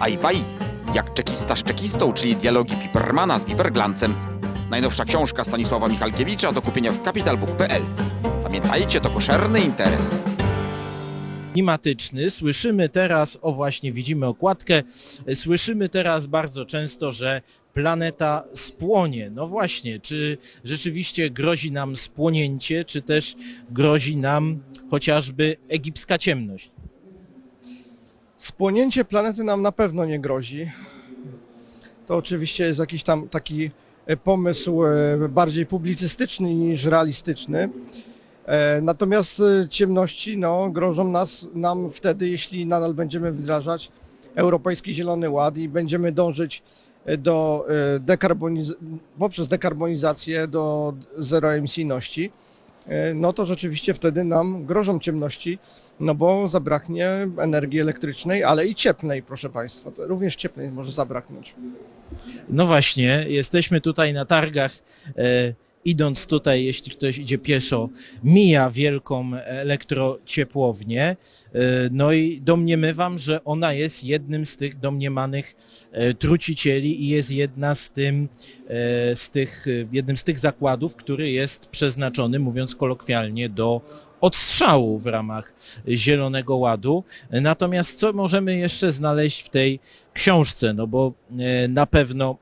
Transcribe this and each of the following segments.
Ajwaj, jak czekista z czekistą, czyli dialogi Pipermana z Piperglancem. Najnowsza książka Stanisława Michalkiewicza do kupienia w capitalbook.pl. Pamiętajcie, to koszerny interes. klimatyczny. Słyszymy teraz, o właśnie widzimy okładkę, słyszymy teraz bardzo często, że planeta spłonie. No właśnie, czy rzeczywiście grozi nam spłonięcie, czy też grozi nam chociażby egipska ciemność? Spłonięcie planety nam na pewno nie grozi. To oczywiście jest jakiś tam taki e, pomysł e, bardziej publicystyczny niż realistyczny. E, Natomiast ciemności no, grożą nas, nam wtedy, jeśli nadal będziemy wdrażać Europejski Zielony Ład i będziemy dążyć do dekarboniz- poprzez dekarbonizację do zeroemisyjności. E, No to rzeczywiście wtedy nam grożą ciemności, no bo zabraknie energii elektrycznej, ale i cieplnej, proszę Państwa. Również cieplnej może zabraknąć. No właśnie, jesteśmy tutaj na targach. E, idąc tutaj, jeśli ktoś idzie pieszo, mija wielką elektrociepłownię. E, no i domniemywam, że ona jest jednym z tych domniemanych e, trucicieli i jest jedna z tym, e, z tych, jednym z tych zakładów, który jest przeznaczony, mówiąc kolokwialnie, do odstrzału w ramach Zielonego Ładu. Natomiast co możemy jeszcze znaleźć w tej książce? No bo na pewno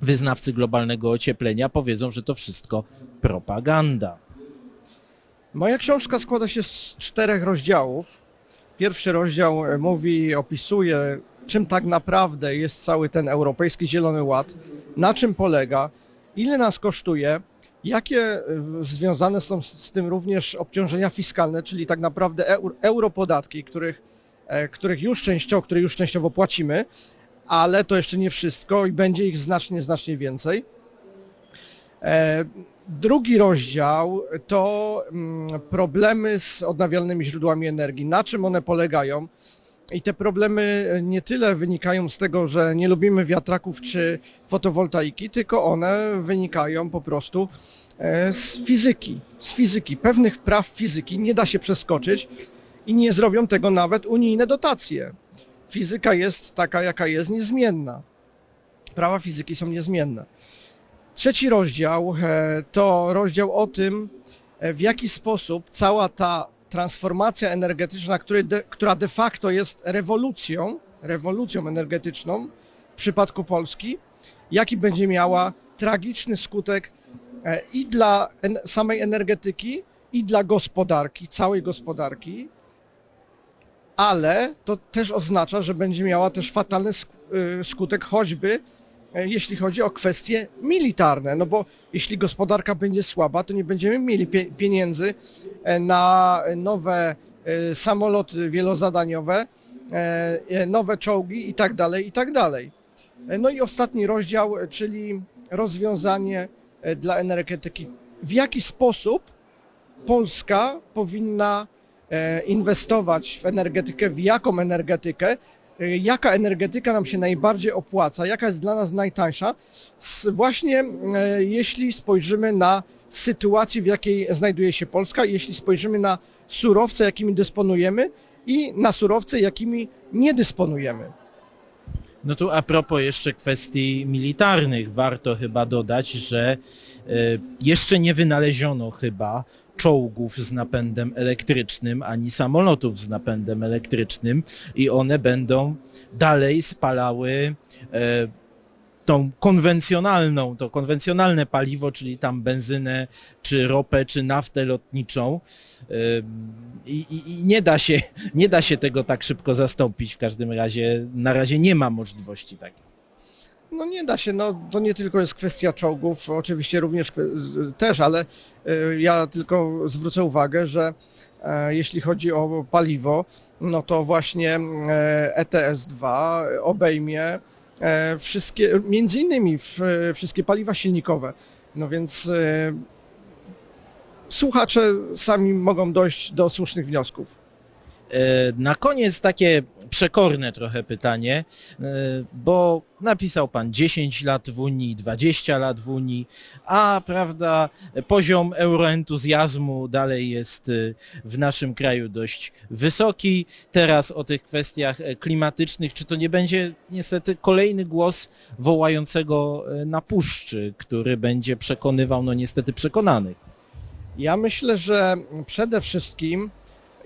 wyznawcy globalnego ocieplenia powiedzą, że to wszystko propaganda. Moja książka składa się z czterech rozdziałów. Pierwszy rozdział e, mówi, opisuje, czym tak naprawdę jest cały ten Europejski Zielony Ład, na czym polega, ile nas kosztuje, jakie e, związane są z, tym również obciążenia fiskalne, czyli tak naprawdę eur, europodatki, których, e, których już częściowo, które już częściowo płacimy, ale to jeszcze nie wszystko i będzie ich znacznie, znacznie więcej. E, Drugi rozdział to mm, problemy z odnawialnymi źródłami energii, na czym one polegają. I te problemy nie tyle wynikają z tego, że nie lubimy wiatraków czy fotowoltaiki, tylko one wynikają po prostu e, z fizyki. Z fizyki. Pewnych praw fizyki nie da się przeskoczyć i nie zrobią tego nawet unijne dotacje. Fizyka jest taka, jaka jest, niezmienna. Prawa fizyki są niezmienne. Trzeci rozdział e, to rozdział o tym, e, w jaki sposób cała ta transformacja energetyczna, która de facto jest rewolucją, rewolucją energetyczną w przypadku Polski, jaki będzie miała tragiczny skutek e, i dla samej energetyki, i dla gospodarki, całej gospodarki, ale to też oznacza, że będzie miała też fatalny y, skutek choćby e, jeśli chodzi o kwestie militarne, no bo jeśli gospodarka będzie słaba, to nie będziemy mieli pie- pieniędzy e, na nowe e, samoloty wielozadaniowe, nowe czołgi i tak dalej, i tak dalej. No i ostatni rozdział, czyli rozwiązanie dla energetyki. W jaki sposób Polska powinna inwestować w energetykę, w jaką energetykę, e, jaka energetyka nam się najbardziej opłaca, jaka jest dla nas najtańsza, właśnie e, jeśli spojrzymy na sytuację, w jakiej znajduje się Polska, jeśli spojrzymy na surowce, jakimi dysponujemy i na surowce, jakimi nie dysponujemy. No tu a propos jeszcze kwestii militarnych, warto chyba dodać, że e, jeszcze nie wynaleziono chyba czołgów z napędem elektrycznym, ani samolotów z napędem elektrycznym i one będą dalej spalały e, tą konwencjonalną, to konwencjonalne paliwo, czyli tam benzynę, czy ropę, czy naftę lotniczą. I, i, I nie da się, nie da się tego tak szybko zastąpić. W każdym razie, na razie nie ma możliwości takiej. No nie da się, no to nie tylko jest kwestia czołgów, oczywiście również też, ale y, ja tylko zwrócę uwagę, że e, jeśli chodzi o paliwo, no to właśnie e, ETS-2 obejmie e, wszystkie, między innymi w, wszystkie paliwa silnikowe. No więc e, słuchacze sami mogą dojść do słusznych wniosków. E, Na koniec takie przekorne trochę pytanie, e, bo napisał pan 10 lat w Unii, 20 lat w Unii, a prawda, poziom euroentuzjazmu dalej jest e, w naszym kraju dość wysoki. Teraz o tych kwestiach klimatycznych, czy to nie będzie niestety kolejny głos wołającego na puszczy, który będzie przekonywał, no niestety przekonanych. Ja myślę, że przede wszystkim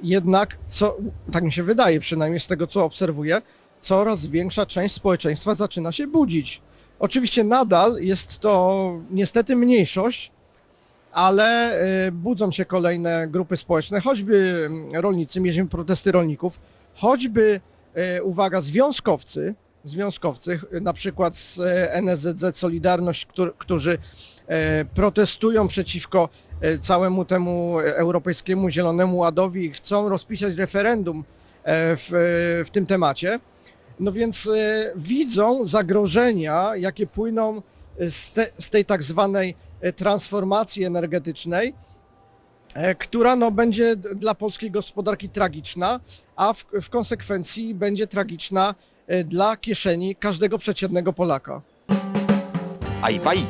jednak, co, tak mi się wydaje, przynajmniej z tego, co obserwuję, coraz większa część społeczeństwa zaczyna się budzić. Oczywiście nadal jest to niestety mniejszość, ale y, budzą się kolejne grupy społeczne, choćby mm, rolnicy, mieliśmy protesty rolników, choćby, y, uwaga, związkowcy, związkowcy, y, na przykład z NSZZ Solidarność, którzy, protestują przeciwko e, całemu temu europejskiemu Zielonemu Ładowi i chcą rozpisać referendum e, w, w tym temacie. No więc e, widzą zagrożenia, jakie płyną z, te, z tej tak zwanej e, transformacji energetycznej, e, która no, będzie dla polskiej gospodarki tragiczna, a w, w konsekwencji będzie tragiczna e, dla kieszeni każdego przeciętnego Polaka. Ajwaj,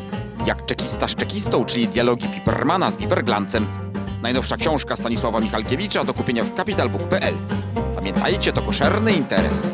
jak czekista z czekistą, czyli dialogi Pipermana z Piperglancem. Najnowsza książka Stanisława Michalkiewicza do kupienia w capitalbook.pl. Pamiętajcie, to koszerny interes.